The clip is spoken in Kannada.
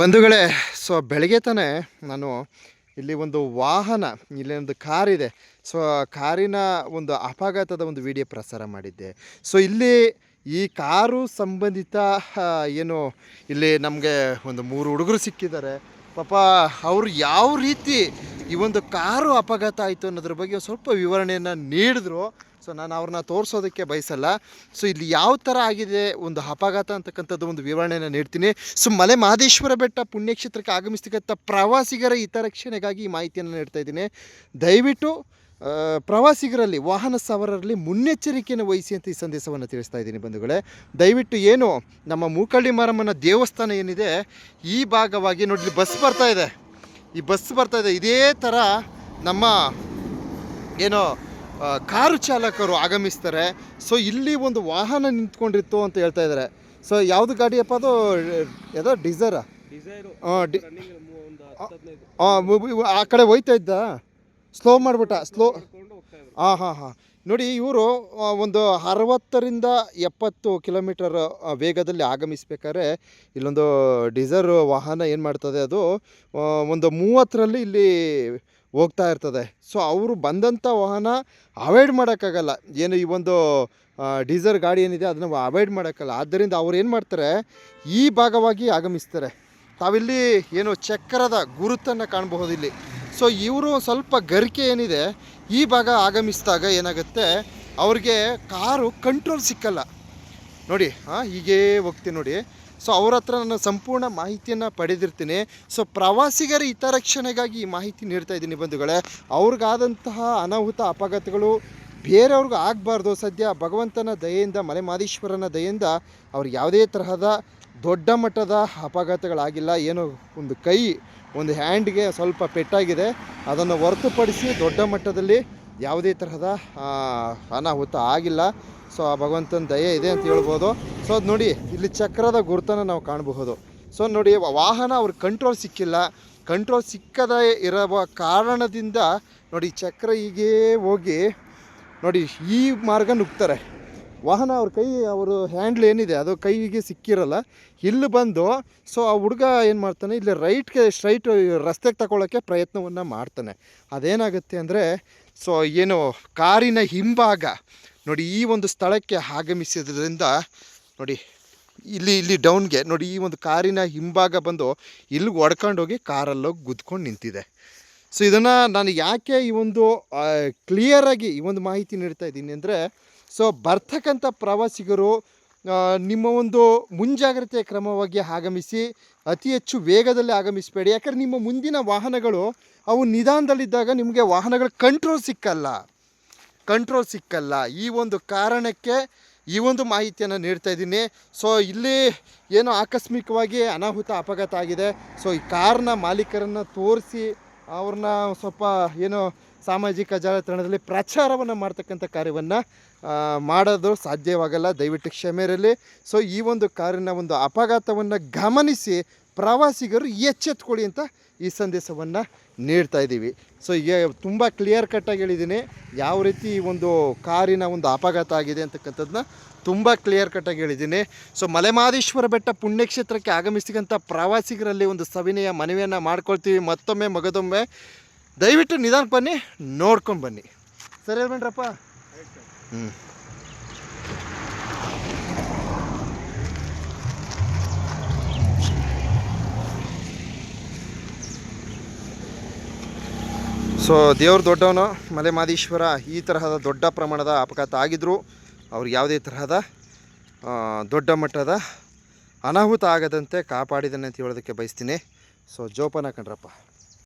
ಬಂಧುಗಳೇ, ಸೊ ಬೆಳಗ್ಗೆ ತಾನೇ ನಾನು ಇಲ್ಲಿ ಒಂದು ವಾಹನ, ಇಲ್ಲಿ ಒಂದು ಕಾರಿದೆ ಸೊ ಕಾರಿನ ಒಂದು ಅಪಘಾತದ ಒಂದು ವಿಡಿಯೋ ಪ್ರಸಾರ ಮಾಡಿದ್ದೆ. ಸೊ ಇಲ್ಲಿ ಈ ಕಾರು ಸಂಬಂಧಿತ ಏನು ಇಲ್ಲಿ ನಮಗೆ ಒಂದು ಮೂರು ಹುಡುಗರು ಸಿಕ್ಕಿದ್ದಾರೆ. ಪಾಪ ಅವರು ಯಾವ ರೀತಿ ಈ ಒಂದು ಕಾರು ಅಪಘಾತ ಆಯಿತು ಅನ್ನೋದ್ರ ಬಗ್ಗೆ ಸ್ವಲ್ಪ ವಿವರಣೆಯನ್ನು ನೀಡಿದ್ರು. ಸೊ ನಾನು ಅವ್ರನ್ನ ತೋರಿಸೋದಕ್ಕೆ ಬಯಸಲ್ಲ. ಸೊ ಇಲ್ಲಿ ಯಾವ ಥರ ಆಗಿದೆ ಒಂದು ಅಪಘಾತ ಅಂತಕ್ಕಂಥದ್ದು ಒಂದು ವಿವರಣೆಯನ್ನು ನೀಡ್ತೀನಿ. ಸೊ ಮಲೆ ಮಹದೇಶ್ವರ ಬೆಟ್ಟ ಪುಣ್ಯಕ್ಷೇತ್ರಕ್ಕೆ ಆಗಮಿಸ್ತಕ್ಕಂಥ ಪ್ರವಾಸಿಗರ ಹಿತರಕ್ಷಣೆಗಾಗಿ ಈ ಮಾಹಿತಿಯನ್ನು ನೀಡ್ತಾ ಇದ್ದೀನಿ. ದಯವಿಟ್ಟು ಪ್ರವಾಸಿಗರಲ್ಲಿ, ವಾಹನ ಸವಾರರಲ್ಲಿ ಮುನ್ನೆಚ್ಚರಿಕೆಯನ್ನು ವಹಿಸಿ ಅಂತ ಈ ಸಂದೇಶವನ್ನು ತಿಳಿಸ್ತಾ ಇದ್ದೀನಿ ಬಂಧುಗಳೇ. ದಯವಿಟ್ಟು ಏನು, ನಮ್ಮ ಮೂಕಳ್ಳಿ ಮಾರಮ್ಮನ ದೇವಸ್ಥಾನ ಏನಿದೆ, ಈ ಭಾಗವಾಗಿ ನೋಡಿ ಬಸ್ ಬರ್ತಾ ಇದೆ. ಈ ಬಸ್ ಬರ್ತಾ ಇದೆ. ಇದೇ ಥರ ನಮ್ಮ, ಏನೋ ಕಾರು ಚಾಲಕರು ಆಗಮಿಸ್ತಾರೆ. ಸೊ ಇಲ್ಲಿ ಒಂದು ವಾಹನ ನಿಂತ್ಕೊಂಡಿತ್ತು ಅಂತ ಹೇಳ್ತಾ ಇದ್ದಾರೆ. ಸೊ ಯಾವುದು ಗಾಡಿಯಪ್ಪ ಅದು? ಯಾವುದೋ? ಡಿಸೈರಾ ಆ, ಕಡೆ ಹೋಯ್ತಾ ಇದ್ದ? ಸ್ಲೋ ಮಾಡಿಬಿಟ್ಟ ಸ್ಲೋ ಹಾಂ ಹಾಂ ಹಾಂ. ನೋಡಿ ಇವರು ಒಂದು ಅರವತ್ತರಿಂದ ಎಪ್ಪತ್ತು ಕಿಲೋಮೀಟರ್ ವೇಗದಲ್ಲಿ ಆಗಮಿಸ್ಬೇಕಾದ್ರೆ ಇಲ್ಲೊಂದು ಡೀಸರ್ ವಾಹನ ಏನು ಮಾಡ್ತದೆ ಅದು? ಒಂದು ಮೂವತ್ತರಲ್ಲಿ ಇಲ್ಲಿ ಹೋಗ್ತಾ ಇರ್ತದೆ. ಸೊ ಅವರು ಬಂದಂಥ ವಾಹನ ಅವಾಯ್ಡ್ ಮಾಡೋಕ್ಕಾಗಲ್ಲ. ಏನು ಈ ಒಂದು ಡೀಸರ್ ಗಾಡಿ ಏನಿದೆ ಅದನ್ನು ಅವಾಯ್ಡ್ ಮಾಡೋಕ್ಕಲ್ಲ ಆದ್ದರಿಂದ ಅವ್ರು ಏನು ಮಾಡ್ತಾರೆ, ಈ ಭಾಗವಾಗಿ ಆಗಮಿಸ್ತಾರೆ. ತಾವಿಲ್ಲಿ ಏನು ಚಕ್ರದ ಗುರುತನ್ನು ಕಾಣಬಹುದು ಇಲ್ಲಿ. ಸೊ ಇವರು ಸ್ವಲ್ಪ ಗರಿಕೆ ಏನಿದೆ, ಈ ಭಾಗ ಆಗಮಿಸಿದಾಗ ಏನಾಗುತ್ತೆ, ಅವ್ರಿಗೆ ಕಾರು ಕಂಟ್ರೋಲ್ ಸಿಕ್ಕಲ್ಲ. ನೋಡಿ, ಹಾಂ, ಹೀಗೇ ಹೋಗ್ತೀನಿ ನೋಡಿ. ಸೊ ಅವ್ರ ಹತ್ರ ನಾನು ಸಂಪೂರ್ಣ ಮಾಹಿತಿಯನ್ನು ಪಡೆದಿರ್ತೀನಿ. ಸೊ ಪ್ರವಾಸಿಗರ ಹಿತರಕ್ಷಣೆಗಾಗಿ ಈ ಮಾಹಿತಿ ನೀಡ್ತಾ ಇದ್ದೀನಿ ಬಂಧುಗಳೇ. ಅವ್ರಿಗಾದಂತಹ ಅನಾಹುತ, ಅಪಘಾತಗಳು ಬೇರೆಯವ್ರಿಗೂ ಆಗಬಾರ್ದು. ಸದ್ಯ ಭಗವಂತನ ದಯೆಯಿಂದ ಮಲೆ ಮಾದೇಶ್ವರನ ದಯೆಯಿಂದ ಅವ್ರಿಗೆ ಯಾವುದೇ ತರಹದ ದೊಡ್ಡ ಮಟ್ಟದ ಅಪಘಾತಗಳಾಗಿಲ್ಲ. ಏನೋ ಒಂದು ಕೈ, ಒಂದು ಹ್ಯಾಂಡ್ಗೆ ಸ್ವಲ್ಪ ಪೆಟ್ಟಾಗಿದೆ. ಅದನ್ನು ಹೊರತುಪಡಿಸಿ ದೊಡ್ಡ ಮಟ್ಟದಲ್ಲಿ ಯಾವುದೇ ತರಹದ ಅನಾಹುತ ಆಗಿಲ್ಲ. ಸೊ, ಆ ಭಗವಂತನ ದಯೆ ಇದೆ ಅಂತ ಹೇಳ್ಬೋದು. ಸೊ, ಅದು ನೋಡಿ, ಇಲ್ಲಿ ಚಕ್ರದ ಗುರುತನ್ನು ನಾವು ಕಾಣಬಹುದು. ಸೊ ನೋಡಿ ವಾಹನ ಅವ್ರ ಕಂಟ್ರೋಲ್ ಸಿಕ್ಕಿಲ್ಲ. ಕಂಟ್ರೋಲ್ ಸಿಕ್ಕದೇ ಇರುವ ಕಾರಣದಿಂದ ನೋಡಿ, ಚಕ್ರ ಹೀಗೇ ಹೋಗಿ ನೋಡಿ, ಈ ಮಾರ್ಗ ನುಗ್ತಾರೆ. ವಾಹನ ಅವ್ರ ಕೈ, ಅವರು ಹ್ಯಾಂಡ್ಲ್ ಏನಿದೆ, ಅದು ಕೈಗೆ ಸಿಕ್ಕಿರಲ್ಲ. ಇಲ್ಲಿ ಬಂದು ಸೊ ಆ ಹುಡುಗ ಏನು ಮಾಡ್ತಾನೆ, ಇಲ್ಲಿ ರೈಟ್ಗೆ ಸ್ಟ್ರೈಟ್ ರಸ್ತೆಗೆ ತಗೊಳ್ಳೋಕ್ಕೆ ಪ್ರಯತ್ನವನ್ನು ಮಾಡ್ತಾನೆ. ಅದೇನಾಗುತ್ತೆ ಅಂದರೆ ಸೊ ಏನು ಕಾರಿನ ಹಿಂಭಾಗ, ನೋಡಿ ಈ ಒಂದು ಸ್ಥಳಕ್ಕೆ ಆಗಮಿಸಿದ್ರಿಂದ, ನೋಡಿ ಇಲ್ಲಿ ಇಲ್ಲಿ ಡೌನ್ಗೆ ನೋಡಿ ಈ ಒಂದು ಕಾರಿನ ಹಿಂಭಾಗ ಬಂದು ಇಲ್ಲಿಗೆ ಒಡ್ಕೊಂಡೋಗಿ ಕಾರಲ್ಲೋಗಿ ಗುದ್ಕೊಂಡು ನಿಂತಿದೆ. ಸೊ ಇದನ್ನು ನಾನು ಯಾಕೆ ಈ ಒಂದು ಕ್ಲಿಯರಾಗಿ ಈ ಒಂದು ಮಾಹಿತಿ ನೀಡ್ತಾ ಇದ್ದೀನಿ ಅಂದರೆ ಸೊ ಬರ್ತಕ್ಕಂಥ ಪ್ರವಾಸಿಗರು ನಿಮ್ಮ ಒಂದು ಮುಂಜಾಗ್ರತೆ ಕ್ರಮವಾಗಿ ಆಗಮಿಸಿ, ಅತಿ ಹೆಚ್ಚು ವೇಗದಲ್ಲಿ ಆಗಮಿಸಬೇಡಿ. ಯಾಕಂದ್ರೆ ನಿಮ್ಮ ಮುಂದಿನ ವಾಹನಗಳು, ಅವು ನಿಧಾನದಲ್ಲಿದ್ದಾಗ ನಿಮಗೆ ವಾಹನಗಳ ಕಂಟ್ರೋಲ್ ಸಿಕ್ಕಲ್ಲ. ಕಂಟ್ರೋಲ್ ಸಿಕ್ಕಲ್ಲ. ಈ ಒಂದು ಕಾರಣಕ್ಕೆ ಈ ಒಂದು ಮಾಹಿತಿಯನ್ನು ನೀಡ್ತಾ ಇದ್ದೀನಿ. ಸೊ ಇಲ್ಲಿ ಏನೋ ಆಕಸ್ಮಿಕವಾಗಿ ಅನಾಹುತ, ಅಪಘಾತ ಆಗಿದೆ. ಸೊ ಈ ಕಾರ್ನ ಮಾಲೀಕರನ್ನು ತೋರಿಸಿ, ಅವ್ರನ್ನ ಸ್ವಲ್ಪ ಏನೋ ಸಾಮಾಜಿಕ ಜಾಲತಾಣದಲ್ಲಿ ಪ್ರಚಾರವನ್ನು ಮಾಡ್ತಕ್ಕಂಥ ಕಾರ್ಯವನ್ನು ಮಾಡೋದು ಸಾಧ್ಯವಾಗಲ್ಲ. ದಯವಿಟ್ಟು ಕ್ಷಮೆ ಇರಲಿ. ಸೊ ಈ ಒಂದು ಕಾರಿನ ಒಂದು ಅಪಘಾತವನ್ನು ಗಮನಿಸಿ ಪ್ರವಾಸಿಗರು ಎಚ್ಚೆತ್ಕೊಳ್ಳಿ ಅಂತ ಈ ಸಂದೇಶವನ್ನು ನೀಡ್ತಾ ಇದ್ದೀವಿ. ಸೊ ಈಗ ತುಂಬ ಕ್ಲಿಯರ್ ಕಟ್ಟಾಗಿ ಹೇಳಿದ್ದೀನಿ. ಯಾವ ರೀತಿ ಈ ಒಂದು ಕಾರಿನ ಒಂದು ಅಪಘಾತ ಆಗಿದೆ ಅಂತಕ್ಕಂಥದ್ದನ್ನ ತುಂಬ ಕ್ಲಿಯರ್ ಕಟ್ಟಾಗಿ ಹೇಳಿದ್ದೀನಿ. ಸೊ ಮಲೆಮಹದೇಶ್ವರ ಬೆಟ್ಟ ಪುಣ್ಯಕ್ಷೇತ್ರಕ್ಕೆ ಆಗಮಿಸಿದಂಥ ಪ್ರವಾಸಿಗರಲ್ಲಿ ಒಂದು ಸವಿನಯ ಮನವಿಯನ್ನು ಮಾಡ್ಕೊಳ್ತೀವಿ. ಮತ್ತೊಮ್ಮೆ, ಮಗದೊಮ್ಮೆ ದಯವಿಟ್ಟು ನಿಧಾನಕ್ಕೆ ಬನ್ನಿ, ನೋಡ್ಕೊಂಡು ಬನ್ನಿ. ಸರಿ ಹೇಳ್ಬೇಡ್ರಪ್ಪ ಹ್ಞೂ ಸೊ ದೇವ್ರ ದೊಡ್ಡವನು ಮಲೆ ಮಾದೇಶ್ವರ ಈ ತರಹದ ದೊಡ್ಡ ಪ್ರಮಾಣದ ಅಪಘಾತ ಆಗಿದ್ದರೂ ಅವ್ರಿಗೆ ಯಾವುದೇ ತರಹದ ದೊಡ್ಡ ಮಟ್ಟದ ಅನಾಹುತ ಆಗದಂತೆ ಕಾಪಾಡಿದ್ದಾನೆ ಅಂತ ಹೇಳೋದಕ್ಕೆ ಬಯಸ್ತೀನಿ. ಸೊ ಜೋಪಾನ ಕಣ್ರಪ್ಪ.